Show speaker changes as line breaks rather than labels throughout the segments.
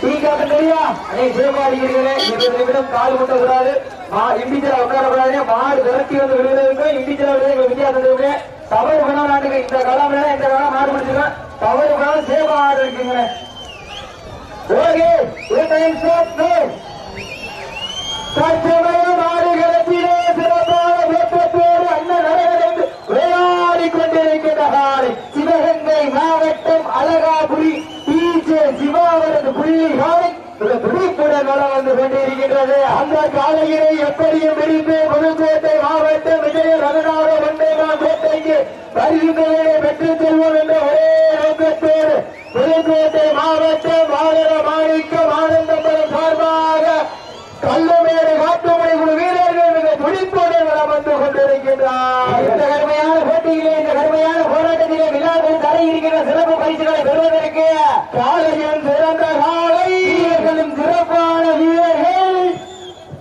டீக்காக்கு தெரியா அடே சிவபாடிக்கிறீங்களே இருபது நிமிடம் கால் முட்ட கூடாது இண்டிஜுவலா உட்கார கூடாது மாடு விரட்டி வந்து விழுகிறதுக்கு இண்டிஜுவலா தவறு பண்ண நாட்டுக்கு இந்த காலம் இந்த காலம் மாடு முடிச்சுக்கலாம் தவறு பண்ண சேவ ஆடு இருக்குங்க ஓகே ஒரு டைம் ஸ்டாப் சிறப்பான அண்ணன் விளையாடி கொண்டிருக்கின்ற சிவகங்கை மாவட்டம் அழகாபுரி அவரது சிவாவரது புள்ளி காலை மிக துடிப்புடன் வந்து கொண்டிருக்கின்றது. அந்த காலையிலே எப்படியும் பிரித்து புதுக்கோட்டை மாவட்டம் விஜய ரகுநாத வண்டேகான் கோட்டைக்கு பரிசுகளை பெற்றுச் செல்வோம் என்ற ஒரே நோக்கத்தோடு புதுக்கோட்டை மாவட்டம் மாநில மாணிக்கம் ஆனந்தபுரம் சார்பாக கல்லமேடு காட்டுமணி குழு வீரர்கள் மிக துடிப்புடன் வலம் வந்து கொண்டிருக்கின்றார் இந்த கடுமையான போட்டியிலே இந்த கடுமையான போராட்டத்திலே விழாவில் தர இருக்கின்ற சிறப்பு பரிசுகளை பெறுவதற்கு காலையும் சிறந்த காலை வீரர்களும் சிறப்பான வீரர்கள்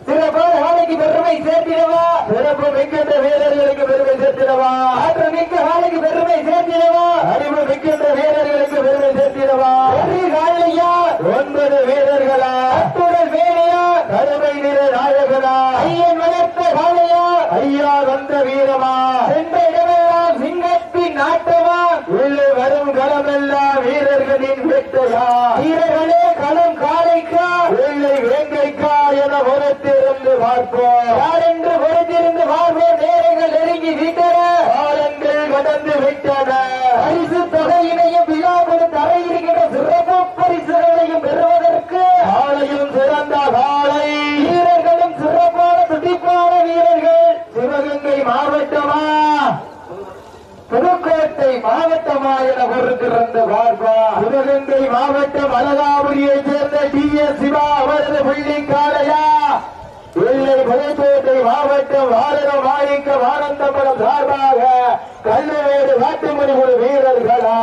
சிறப்பான காலைக்கு பெருமை சேர்த்திடவா சிறப்பு மிக்கின்ற வீரர்களுக்கு பெருமை சேர்த்திடவா ஆற்றல் மிக்க காலைக்கு பெருமை சேர்த்திடவா அறிவு மிக்கின்ற வீரர்களுக்கு பெருமை சேர்த்திடவா வெற்றி காலையா ஒன்பது வீரர்களா அத்துடன் வேலையா கருமை நிற நாயகனா ஐயன் வளர்த்த காலையா ஐயா வந்த வீரமா சென்ற இடமெல்லாம் சிங்கத்தின் நாட்டமா உள்ளே வரும் களமெல்லாம் வீரர்களின் வெட்டையா வீரர்களே களம் காலைக்கா வெள்ளை வேங்கைக்கா என புறத்திருந்து பார்ப்போம் யார் என்று புறத்திருந்து பார்ப்போம் நேரங்கள் நெருங்கி விட்டன காலங்கள் கடந்து விட்டன பரிசு தொகையினையும் விழாவுடன் தர இருக்கிற சிறப்பு பரிசுகளையும் பெறுவதற்கு ஆலையும் சிறந்த காலை வீரர்களும் சிறப்பான துடிப்பான வீரர்கள் சிவகங்கை மாவட்டமா? புதுக்கோட்டை மாவட்டமா என பொறுத்திருந்த பார்ப்பா சிவகங்கை மாவட்டம் அழகாபுரியை சேர்ந்த டி. எஸ். சிவா அவரது பள்ளி காலையா? இல்லை புதுக்கோட்டை மாவட்டம் வாரத மாணிக்க வானந்தபுரம் சார்பாக கல்லுவேடு காட்டுமணி ஒரு வீரர்களா?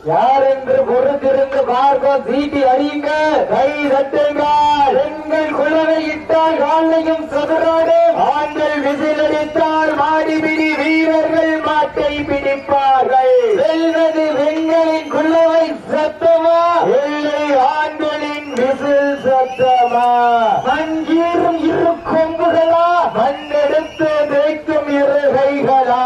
யார் என்று பொறுத்திருந்து பார்ப்போம். சீட்டி அறியுங்க கை தட்டுங்கள் பெண்கள் குழவை இட்டால் காலையும் சதுராடு. ஆண்கள் விசில் அடித்தால் மாடிபிடி வீரர்கள் மாட்டை பிடிப்பார்கள். செல்வது பெண்களின் குழவை சத்தமா இல்லை ஆண்களின் விசில் சத்தமா மஞ்சீரும் இரு கொம்புகளா மண்ணெடுத்து தேய்க்கும் இரு கைகளா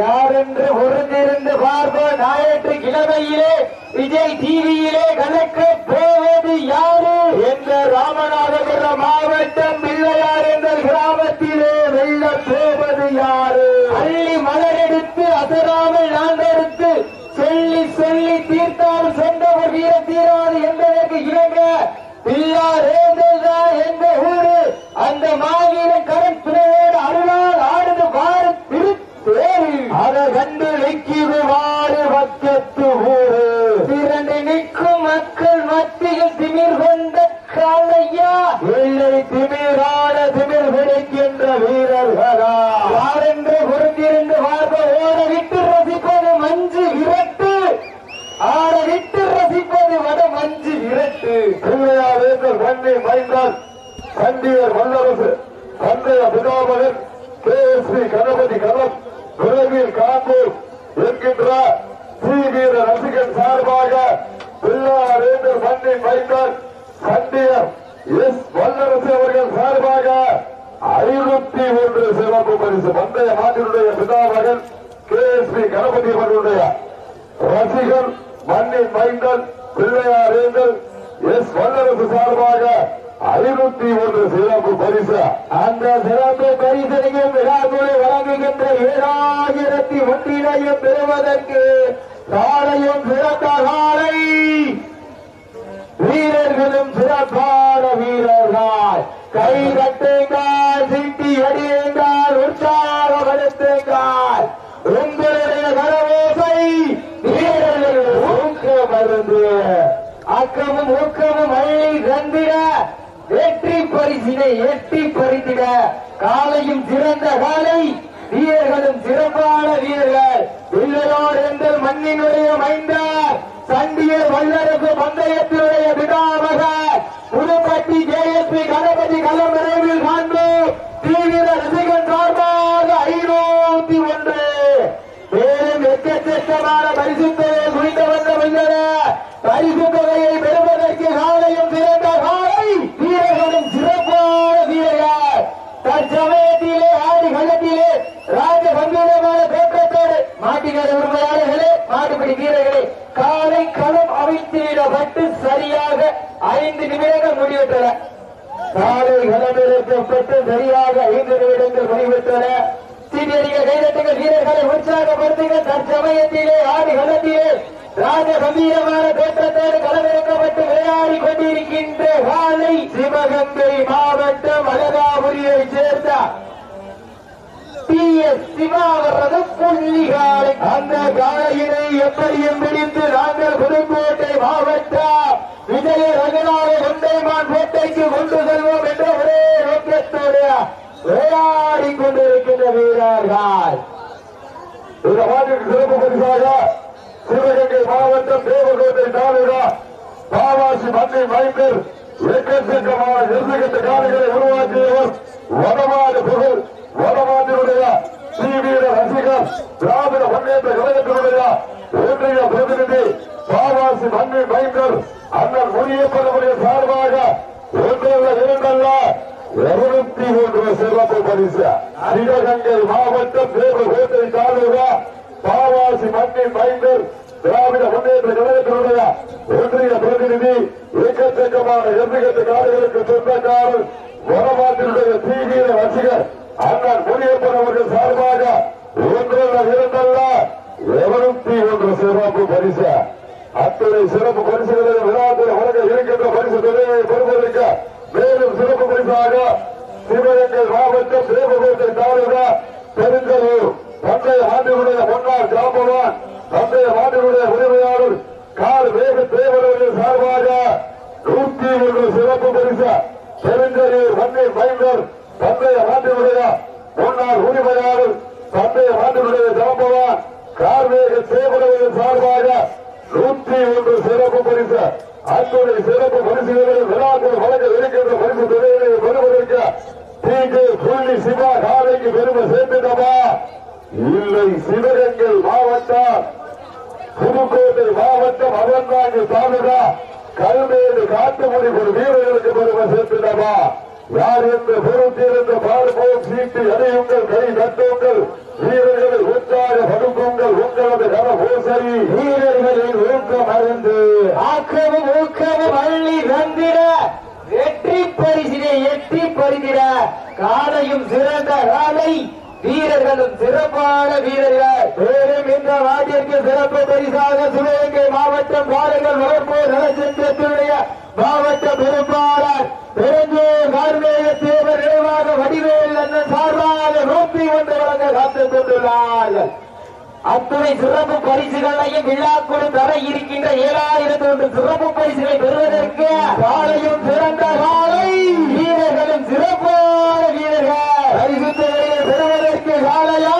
யார் என்று பொறுத்திருந்து பார்ப்போம் ஞாயிற்று கிழமையிலே விஜய் டிவியிலே கலக்க போவது யாரு என்ற ராமநாதபுரம் மாவட்டம் பிள்ளையார் என்ற கிராமத்திலே வெல்ல போவது யாரு அள்ளி மலர் எடுத்து அசராமல் நான் எடுத்து சொல்லி சொல்லி தீர்த்தால் சென்ற ஒரு வீர தீராது என்பதற்கு இணங்க பிள்ளார் ஏந்தா என்ற ஊரு அந்த மாவீரன் கரண் துணையோடு அருளால் ஆடுது பாரு திருத்தேவி அதை கண்டு நிற்கிறது வாடு பக்கத்து ஊரு திரண்டு நிற்கும் மக்கள் மத்தியில் திமிர் கொண்ட காலையா வெள்ளை திமிரான திமிர் பிடிக்கின்ற வீரர்களா யாரென்று பொருந்திருந்து பார்க்க ஓட விட்டு ரசிப்பது மஞ்சு விரட்டு ஆட விட்டு ரசிப்பது வட மஞ்சு விரட்டு
பிள்ளையார் கண்ணை மைந்தால் கண்டியர் வல்லரசு தந்தைய பிதாமகன் கே எஸ் பி கணபதி கலம் விரைவில் காப்பூர் என்கின்ற சி வீர ரசிகன் சார்பாக பிள்ளையார் மண்ணின் மைந்தால் சண்டியர் எஸ் வல்லரசு அவர்கள் சார்பாக ஐநூத்தி ஒன்று சிறப்பு பரிசு. பந்தய மாட்டினுடைய பிதாமகன் கே எஸ் பி கணபதி அவர்களுடைய ரசிகர் மண்ணின் மைந்தன் பிள்ளையாரேந்தல் எஸ் வல்லரசு சார்பாக ஐநூத்தி ஒன்று சிறப்பு பரிசு.
அந்த சிறப்பு பரிசனையும் விழாக்குழு வழங்குகின்ற ஏழாயிரத்தி ஒன்றினையும் பெறுவதற்கு காலையும் சிறந்த காலை வீரர்களும் சிறப்பான வீரர்கள். கை கட்டுங்கள் சிட்டி அடியுங்கள் உற்சாகப்படுத்துங்கள் உங்களுடைய கரவேசை வீரர்கள் ஊக்க மருந்து. அக்கமும் ஊக்கமும் அள்ளி தந்திட வெற்றி பரிசினை எட்டி பறித்திட காலையும் சிறந்த காலை வீரர்களும் சிறப்பான வீரர்கள். இல்லையோர் என்று மண்ணினுடைய மைந்தார். சண்டியர் வல்லரசு பந்தயத்தினுடைய விடாமக புதுப்பட்டி ஜேஎஸ்பி கணபதி களம் விரைவில் காண்பு. தீவிர ரசிகன் சார்பாக ஐநூத்தி ஒன்று. மேலும் எக்கச்சக்கமான பரிசு தொகையை குறித்து வந்த மன்னர பரிசு நிமிடங்கள் காலை களமிறக்கப்பட்டு சரியாக ஐந்து நிமிடங்கள் முடிவிட்டன சீனியரிக கைதட்டுகள் வீரர்களை உற்சாகப்படுத்துங்கள் தற்சமயத்திலே ஆடி களத்திலே ராஜ கம்பீரமான தோற்றத்தோடு களமிறக்கப்பட்டு விளையாடி கொண்டிருக்கின்ற காலை சிவகங்கை மாவட்டம் அழகாபுரியை சேர்ந்த பிஎஸ் சிவா அவரது புள்ளி காலை அந்த காலையினை எப்படியும் பிடித்து நாங்கள் புதுக்கோட்டை மாவட்டம் விஜய ரகுநாத கொண்டைமான் கோட்டைக்கு கொண்டு செல்வோம் என்ற ஒரே நோக்கத்தோடு விளையாடி கொண்டிருக்கின்ற வீரர்கள்.
இந்த மாட்டிற்கு சிறப்பு பரிசாக சிவகங்கை மாவட்டம் தேவகோட்டை தாலுகா பாவாசி மண்ணை வாய்ப்பில் எக்கச்சக்கமான நெருக்கட்ட காலைகளை உருவாக்கியவர் வடமாடு புகழ் வடமாட்டினுடைய தீவிர ரசிகர் திராவிட முன்னேற்ற கழகத்தினுடைய ஒன்றிய பிரதிநிதி பாவாசி மண்ணின் மைந்தர் அண்ணன் முனியப்பனுடைய சார்பாக ஒன்றல்ல இரண்டல்ல இருநூத்தி ஒன்று சிறப்பு பரிசு. சிவகங்கை மாவட்டம் தேவகோட்டை தாலுகா பாவாசி மண்ணின் மைந்தர் திராவிட முன்னேற்ற கழகத்தினுடைய ஒன்றிய பிரதிநிதி எக்கச்சக்கமான எதிர்கட்ட காடுகளுக்கு சொந்தக்காரர் வடமாட்டினுடைய தீவிர ரசிகர் அண்ணன் முனியப்பன் அவர்கள் சார்பாக ஒன்றல்ல இரண்டல்ல இருநூத்தி ஒன்று சிறப்பு பரிசு. அத்தனை சிறப்பு பரிசுகளை விழாவில் வழங்க இருக்கின்ற பரிசு தொகையை பெறுவதற்கு மேலும் சிறப்பு பரிசாக சிவகங்கை மாவட்டம் தேவகோட்டை தாலுகா பெருங்கலூர் தந்தைய ஆண்டுகளுடைய முன்னாள் ஜாம்பவான் தந்தைய ஆண்டுகளுடைய உரிமையாளர் கார் வேக தேவரவர்கள் சார்பாக நூத்தி ஒன்று சிறப்பு பரிசு பெருங்கலூர் வன்னை மைந்தர் தந்தைய ஆண்டுகளுடைய முன்னாள் உரிமையாளர் தந்தைய ஆண்டுகளுடைய ஜாம்பவான் கார் வேக தேவரவர்கள் சார்பாக நூற்றி ஒன்று சிறப்பு பரிசு. அத்துணை சிறப்பு பரிசுகளை விழாக்கள் வழங்க இருக்கின்ற பரிசு தொகைகளை பெறுவதற்கு தீங்கு புள்ளி சிவா காலைக்கு பெருமை சேர்த்துட்டமா? இல்லை சிவகங்கை மாவட்டம் புதுக்கோட்டை மாவட்டம் அவன்தாங்கி தாலுகா கல்மேடு காட்டுமொழி ஒரு வீரர்களுக்கு பெருமை சேர்த்துட்டமா? யார் என்று பொறுத்திருந்து பார்ப்போம். சீட்டு அடையுங்கள் கை தட்டுங்கள். வீரர்களை ஊக்காக படுக்குங்கள் உங்களது கன போசரி
வீரர்களின் ஊக்கம் அறிந்து ஆக்கமும் ஊக்கமும் அள்ளி வந்திட வெற்றி பரிசினை எட்டி பறிந்திட காலையும் சிறந்த காலை வீரர்களும் சிறப்பான வீரர்கள். மேலும் இந்த நாட்டிற்கு சிறப்பு பரிசாக சிவகங்கை மாவட்டம் காலைகள் வளர்ப்போர் நலச்சங்கத்தினுடைய மாவட்ட பொறுப்பாளர் பெருந்தூர் கார்மேக தேவர் நிறைவாக வடிவேல் அண்ணன் சார்பாக நூற்றி ஒன்று வழங்க காத்துக் கொண்டுள்ளார்கள் அத்துணை சிறப்பு பரிசுகளையும் விழாக்குழு தர இருக்கின்ற ஏழாயிரத்தி ஒன்று சிறப்பு பரிசுகளை பெறுவதற்கு காலையும் சிறந்த காலை வீரர்களும் சிறப்பான வீரர்கள். பரிசு பெறுவதற்கு காலையா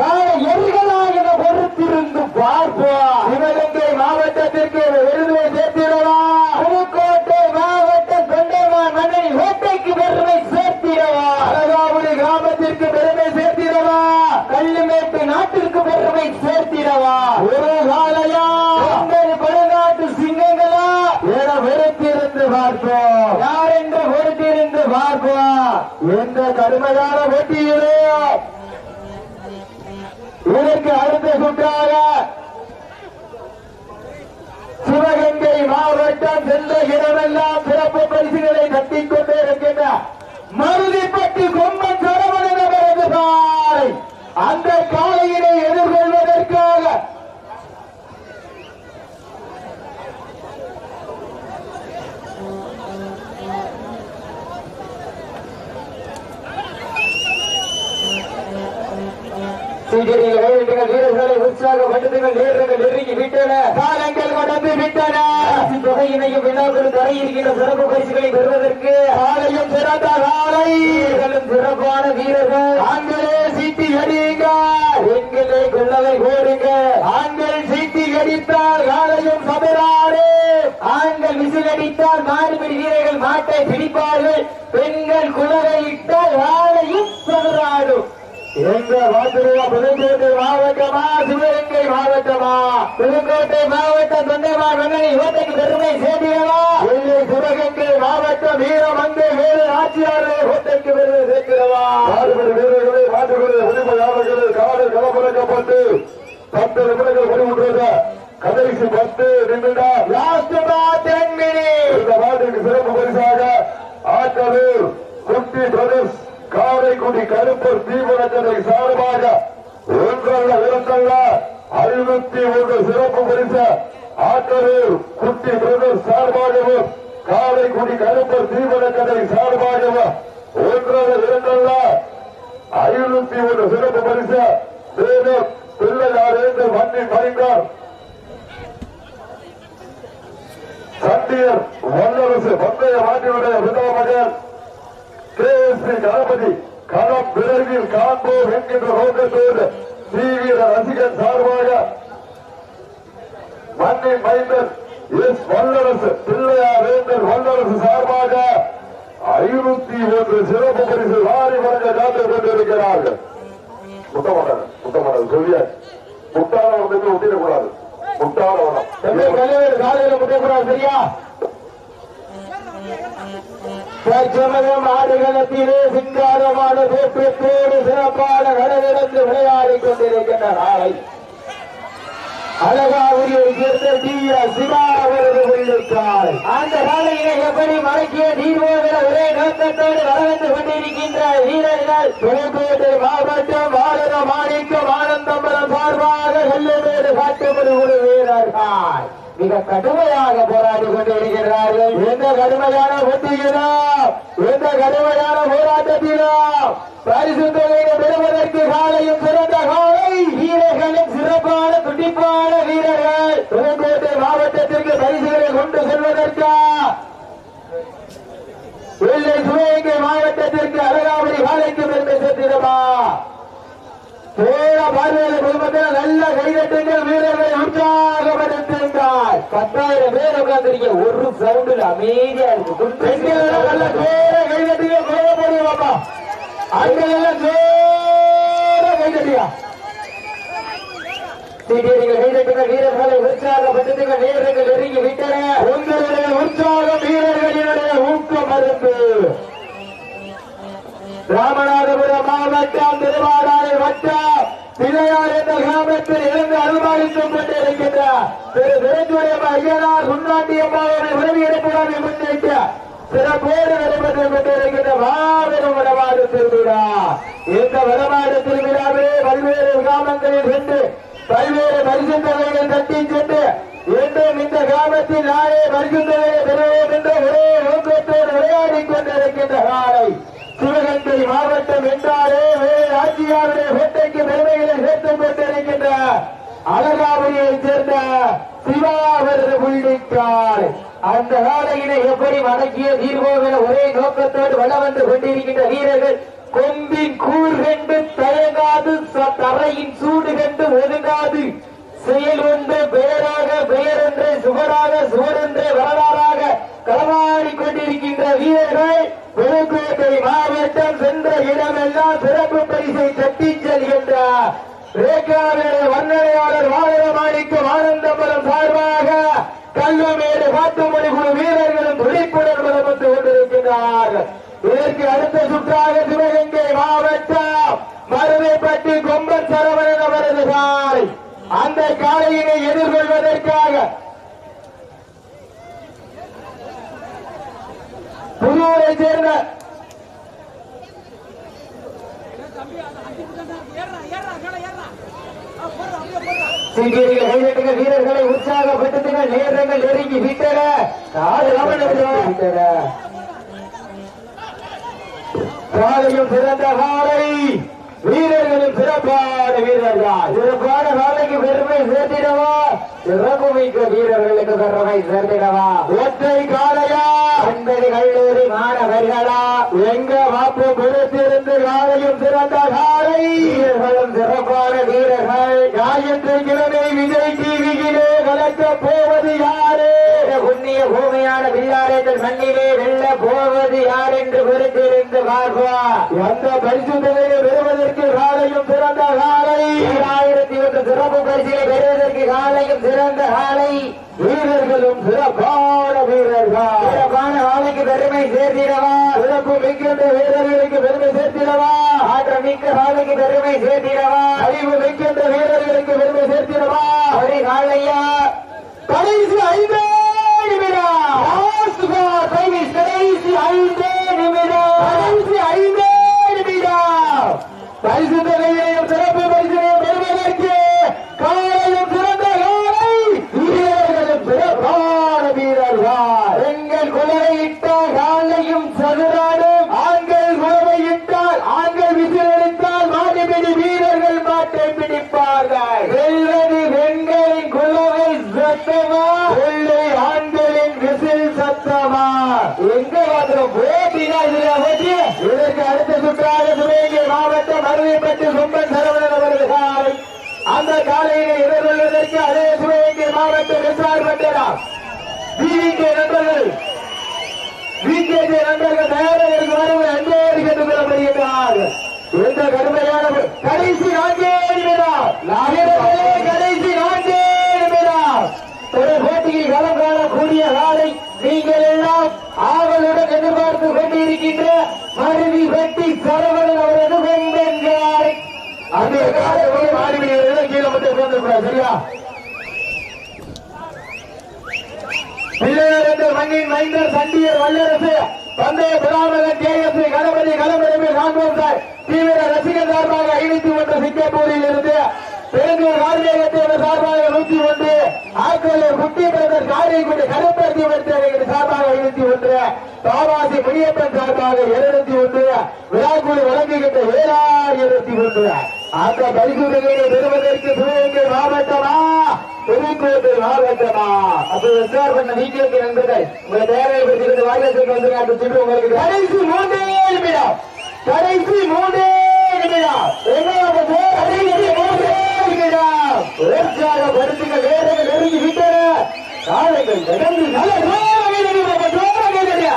காலை எரிகளா என பொறுத்திருந்து பார்ப்போம். சிவகங்கை மாவட்டத்திற்கு விருதுவை சேர்த்திடவா? புதுக்கோட்டை மாவட்டம் தொண்டைமான் மன்னனை ஓட்டைக்கு பெருமை சேர்த்திடவா? அழகாபுரி கிராமத்திற்கு பெருமை சேர்த்திடவா? கல்லுமேட்டு நாட்டிற்கு பெருமை சேர்த்திடவா? ஒரு காலையா ஒன்பது பழங்காட்டு சிங்கங்களா? என வெறுத்திருந்து பார்ப்போம். யார் என்று பொறுத்திருந்து பார்ப்போம். எந்த கடுமையான போட்டியிலே இதற்கு அடுத்த சுற்றாக சிவகங்கை மாவட்டம் சென்ற இடமெல்லாம் சிறப்பு பரிசுகளை கட்டிக் கொண்டே இருக்கின்ற மருதிப்பட்டி கொம்மன் சரவணனவரது காலை அந்த காலையினை எதிர்கொள்வதற்காக சீக்கிரங்கள் வேண்டுங்கள் வீரர்களை உற்சாகப்படுத்துங்கள் வீரர்கள் நெருங்கி விட்டன. காலங்கள் கடந்து விட்டன. தொகையினையும் விழாக்கள் தர இருக்கின்ற சிறப்பு பரிசுகளை பெறுவதற்கு ஆலயம் சிறந்த காலை சிறப்பான வீரர்கள். ஆண்களே சீட்டி அடியுங்கள் பெண்களே கொள்ளவை கோருங்க ஆண்கள் சீட்டி அடித்தால் காலையும் சபராடு ஆண்கள் விசில் அடித்தால் மாறுபடி வீரர்கள் மாட்டை பிடிப்பார்கள். பெண்கள் குலவை இட்டால் காலையும் சபராடும் எங்க வாத்திருவா புதுக்கோட்டை மாவட்டமா சிவகங்கை மாவட்டமா? புதுக்கோட்டை மாவட்டம் தொண்டைமா மன்னனை ஓட்டைக்கு பெருமை சேர்த்திடவா இல்லை சிவகங்கை மாவட்டம் வீரமங்கை வேறு ஆட்சியாளரை ஓட்டைக்கு பெருமை சேர்க்கிறவா
மாடுபடி வீரர்களே மாட்டுகளை உரிமையாளர்களே காலை களமிறக்கப்பட்டு பத்து நிமிடங்கள் முடிவுற்றது. கடைசி பத்து நிமிடம்.
லாஸ்ட்
காரைக்குடி கருப்பர் தீபுரத்தினை சார்பாக ஒன்றல்ல இரண்டல்ல ஐநூத்தி ஒன்று சிறப்பு பரிச ஆற்றலூர் குட்டி பிரதர் சார்பாகவும் காரைக்குடி கருப்பர் தீபுரத்தினை சார்பாகவும் ஒன்றல்ல இரண்டல்ல ஐநூத்தி ஒன்று சிறப்பு பரிச மேலும் பிள்ளையார் என்று வண்டி பறிந்தார். சண்டியர் வல்லரசு பந்தய மாட்டினுடைய விதா மகன் கே எஸ் பி கணபதி. களம் விரைவில் காண்போம் என்கின்ற நோக்கத்தோடு தீவிர ரசிகன் சார்பாக மண்ணின் மைந்தன் எஸ் வல்லரசு பிள்ளையார் வேந்தர் வல்லரசு சார்பாக ஐநூத்தி ஒன்று சிறப்பு பரிசு வாரி வழங்க காத்து கொண்டிருக்கிறார்கள். முட்டமாடாது முட்டமாடாது சொல்லிய? முட்டாள வந்து ஒட்டிடக்கூடாது. முட்டாள காலையில்
தம்பி முட்டக்கூடாது சரியா? தற்சமயம் ஆடுகளத்திலே சிங்காரமான தோற்றத்தோடு சிறப்பான கடலிழந்து விளையாடிக் கொண்டிருக்கின்ற நாளை அழகாவுரியை சேர்ந்த டி எஸ் சிவா அவரது உள்ளிட்டார். அந்த காலையிலே எப்படி மடக்கிய தீர்வோகிற ஒரே நோக்கத்தோடு வரவந்து கொண்டிருக்கின்ற வீரர்கள் புதுக்கோட்டை மாவட்டம் வாழர மாணிக்கம் ஆனந்தம்பரம் சார்பாக கல்லூரி காட்டுமதி ஒரு வீரர்கள் மிக கடுமையாக போராடி கொண்டிருக்கிறார்கள். எந்த கடுமையான போட்டியிலோ எந்த கடுமையான போராட்டத்திலோ? பரிசு தொகையை பெறுவதற்கு காலையும் சிறந்த காலை. வீரர்களின் சிறப்பான துடிப்பான வீரர்கள். புதுக்கோட்டை மாவட்டத்திற்கு பரிசுகளை கொண்டு செல்வதற்கா? வெள்ளை சிவகங்கை மாவட்டத்திற்கு அழகாவதி காலைக்கு பெருமை சேர்த்திடமா போன பார்வையாளர் குடும்பத்தில் நல்ல கைதட்டுங்கள் வீரர்களை உற்சாகப்படுத்துங்கள் பத்தாயிரம் பேர் உட்கார்ந்துருக்க ஒரு சவுண்டில் அமைதியா இருக்கு. நல்ல கோவப்படுவோம் அப்பா ஆண்கள் எல்லாம் ஜோர கைதட்டியா சீட்டியர்கள் கைதட்டுங்க. வீரர்களை உற்சாகப்படுத்துங்க வீரர்கள் நெருங்கி விட்டன. உங்களுடைய உற்சாகம் வீரர்களினுடைய ஊக்கம் மருந்து. ராமநாதபுரம் மாவட்டம் பிள்ளையார் என்ற கிராமத்தில் இருந்து அனுமானித்துக் கொண்டிருக்கின்ற திரு விரைந்துடைய ஐயனார் முன்னாண்டி அம்மாவுடைய உதவி எடுப்புடன் முன்னிட்டு சிறப்போடு நடைபெற்றுக் கொண்டிருக்கின்ற மாபெரும் வடமாடு திருவிழா. இந்த வடமாடு திருவிழாவே பல்வேறு கிராமங்களில் சென்று பல்வேறு பரிசுத்தவைகள் தட்டி சென்று இன்றும் இந்த கிராமத்தில் நாளே பரிசுத்தவையை பெறுவோம் என்ற ஒரே நோக்கத்தோடு விளையாடிக் கொண்டிருக்கின்ற காலை. சிவகங்கை மாவட்டம் என்றாலே வேறு ஆட்சியாருடைய வேட்டைக்கு பெருமைகளை சேர்த்துக் கொண்டிருக்கின்ற அழகாபுரியைச் சேர்ந்த சிவாவரது உள்ளிட்டார் அந்த காலையினை எப்படி வணக்கிய தீர்வோம் ஒரே நோக்கத்தோடு வள வந்து கொண்டிருக்கின்ற வீரர்கள் கொம்பின் கூர் கண்டு தயங்காது தரையின் சூடு கண்டு ஒதுங்காது. செயல் ஒன்று பெயராக பெயர் என்று சுவராக சுவர் என்று வரலாறாக களமாடி கொண்டிருக்கின்ற வீரர்கள் புதுக்கோட்டை மாவட்டம் சென்ற இடமெல்லாம் சிறப்பு பரிசை தட்டிச் செல்கின்றார் ரேகாவுடைய வர்ணனையாளர் வாழமாணிக்கும் ஆனந்தபுரம் சார்பாக கல்வமேடு காட்டுமொழி குழு வீரர்களும் துடிப்புடன் வளம் வந்து கொண்டிருக்கிறார்கள் இதற்கு அடுத்த சுற்றாக சிவகங்கை மாவட்டம் மருதைப்பட்டி கொம்பன் சரவணன் அவரது சாய் அந்த காலையினை எதிர்கொள்வதற்காக புதூரை சேர்ந்த வீரர்களை உற்சாகப்படுத்துங்க நேரங்கள் நெருங்கி விட்டன. காலையும் சிறந்த காலை. வீரர்களும் சிறப்பான வீரர்கள். சேர்த்திடவா? சிறப்பு மிக்க வீரர்களுக்கு பெருமை சேர்த்திடவா? ஒற்றை காலையா ஒன்பது கல்லூரி மாணவர்களா? எங்க வாப்பு பொறுத்திருந்து காலையும் சிறந்த காலை வீரர்களும் சிறப்பான வீரர்கள். ஞாயிற்றுக்கிழமை விஜய் டிவியிலே கலக்க போவது யாரு? புண்ணிய பூமியான வில்லாரேந்தல் மண்ணிலே வெல்ல போவது யார் என்று பொறுத்திருந்து பார்ப்போம்? எந்த பரிசு தொகையை பெறுவதற்கு காலையும் சிறந்த காலை. ஆயிரத்தி ஒன்று சிறப்பு பரிசிலை பெறுவதற்கு காலையும் சிறந்த காலை. வீரர்களும் சிறப்பான வீரர்கள். சிறப்பான காலைக்கு பெருமை சேர்த்திடவா? சிறப்பு மிக்கின்ற வீரர்களுக்கு பெருமை சேர்த்திடவா? ஆற்ற மிக்க காலைக்கு பெருமை சேர்த்திடவா? அறிவு மிக்கின்ற வீரர்களுக்கு பெருமை சேர்த்திடவா? ஒரு நாளையா கடைசி ஐந்து நிமிடம். கடைசி ஐந்து நிமிடம். கடைசி ஐந்து நிமிடம். பரிசு தொகையையும் சிறப்பு பரிசையும் பெறுவதற்கு காலையும் சிறந்த காலை வீரர்களும் சிறப்பான வீரர்கள் பெண்கள் குலவையிட்டால் காலையும் சதுராடும் ஆண்கள் குலவையிட்டால் ஆண்கள் விசிலடித்தால் மாட்டுப்பிடி மாட்டை பிடிப்பார்கள். வெல்வது பெண்களின் குலவை சத்தமா? வெள்ளை ஆண்களின் விசில் சத்தமா? எங்க மாத்திரம் போட்டினா இதுல போட்டி இதற்கு அடுத்த சுற்றாக சிவகங்கை மாவட்டம் அருவிப்பட்டு சொம்பன் சரவணன் அவரது காலை. அந்த காலையினை எதிர்கொள்வதற்கு அதே சிவகங்கை மாவட்டம் எஸ்ஆர் பட்டலாம் விவிகே நண்பர்கள் விகேஜே நண்பர்கள் தயாராக வரவு அன்பே கேட்டு கொள்ளப்படுகிறார் எந்த கடுமையான கடைசி நான்கே நிமிடம். கடைசி நான்கே நிமிடம். ஒரு போட்டியில் களம் காணக்கூடிய நாளை நீங்கள் எல்லாம் ஆவலுடன் எதிர்பார்த்து கொண்டிருக்கின்ற மருவி வெட்டி சரவணன் அவரது வெங்கன்காரை அந்த காலையை மாறிவிடுகிறது கீழே மட்டும் உட்கார்ந்து சரியா? பிள்ளையர் மண்ணின் மைந்தர் சண்டியர் வல்லரசு பந்தய பிராமணன் ஜேஎஸ் கணபதி கணபதி காண்போம் சார் தீவிர ரசிகர் சார்பாக ஐநூத்தி ஒன்று சிங்கப்பூரில் இருந்து பெருந்தூர் கார்மேகத்தேவர் சார்பாக நூத்தி ஒன்று ஆக்கலூர் குட்டி பிரதர் காரைக்குடி கருப்பருத்தி வர்த்தகர்கள் சார்பாக ஐநூத்தி ஒன்று தாவாசி முனியப்பன் சார்பாக இருநூத்தி ஒன்று விழாக்குழு வழங்குகின்ற ஏழாயிரத்தி ஒன்று அந்த பரிசுகளை பெறுவதற்கு சிவகங்கை மாவட்டமா? புதுக்கோட்டை மாவட்டமா? அப்ப விசார் பண்ண நீங்களுக்கு நண்பர்கள் உங்களை தேவையை பற்றி வாயிலத்துக்கு வந்து நான் சொல்லி உங்களுக்கு கடைசி மூன்றே நிமிடம். கடைசி மூன்றே நிமிடம். என்ன கடைசி மூன்றே வேதனை நெருங்கி விட்டன காலங்கள் நடந்து நல்ல ஜோராக ஜோராக இல்லையா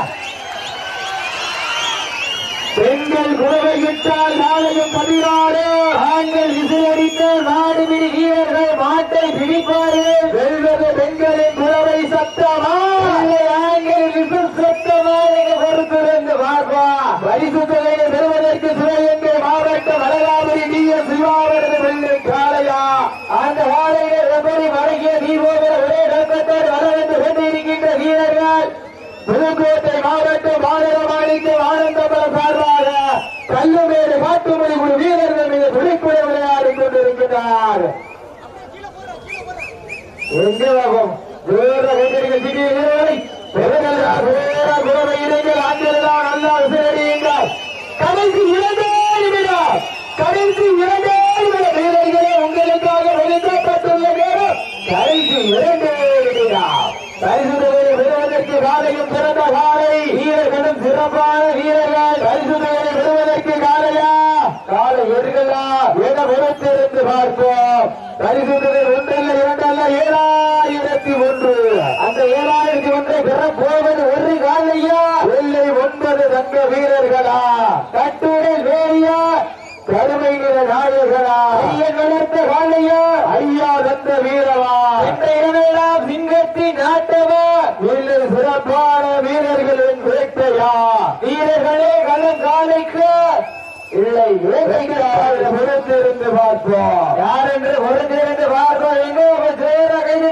பெண்கள் குறவையிட்டால் நாளையும் பதினாறு ஆண்கள் விசிலடித்தால் நாடு வீரர்கள் மாட்டை பிடிப்பார்கள். வெல்வது பெண்களின் குறவை சத்தமா இல்லை ஆண்கள் விசில் சத்தமா நீங்க பொறுத்திருந்து பார்ப்பா பரிசு தொகையை பெறுவதற்கு சிவகங்கை மாவட்டம் அழகாபுரி டி எஸ் சிவாவரது வெள்ளை காளையா அந்த காலையில எப்படி வழங்கிய தீபோதர ஒரே நோக்கத்தோடு வர வந்து கொண்டிருக்கின்ற வீரர்கள் புதுக்கோட்டை மாவட்டம் மாநிலமாளிக்கு ஆனந்தபுரம் சார்பாக கல்லுமேடு காட்டுமொழி குழு வீரர்கள் மீது துடிப்புடன் விளையாடி கொண்டிருக்கிறார் எங்கே பாபம் வேற கொண்டிருக்க சிறிய வீரர்களை பெருங்கல்லா வேற குறவை இடைகள் ஆண்களெல்லாம் நல்லா விசிலடியுங்கள் கடைசி இரண்டே நிமிடம் கடைசி இரண்டே நிமிடம் வீரர்களே உங்களுக்காக ஒதுக்கப்பட்டுள்ள நேரம் கடைசி இரண்டே நிமிடம் பரிசு தொகையை பெறுவதற்கு காலையும் சிறந்த காலை வீரர்களும் சிறப்பான வீரர்கள் பரிசு தொகையை பெறுவதற்கு காலையா காலை எதுகளா என பொறுத்திருந்து பார்ப்போம் பரிசு தொகை ஒன்றல்ல இரண்டல்ல ஏழாயிரத்தி ஒன்று அந்த ஏழாயிரத்தி ஒன்றை பெற போவது ஒரு காலையா வெள்ளை ஒன்பது தங்க வீரர்களா கட்டுடல் வேறியா நாயகனா ஐயன் வளர்த்த காளையா ஐயா தந்த வீரவா. என்ற இடமெல்லாம் சிங்கத்தின் நாட்டவா. இல்லை சிறப்பான வீரர்களின் வேட்டையா. வீரர்களே இல்லை பொறுத்திருந்து பார்ப்போம். யார் என்று பொறுத்திருந்து பார்ப்போம்? எங்கோ சேர கைது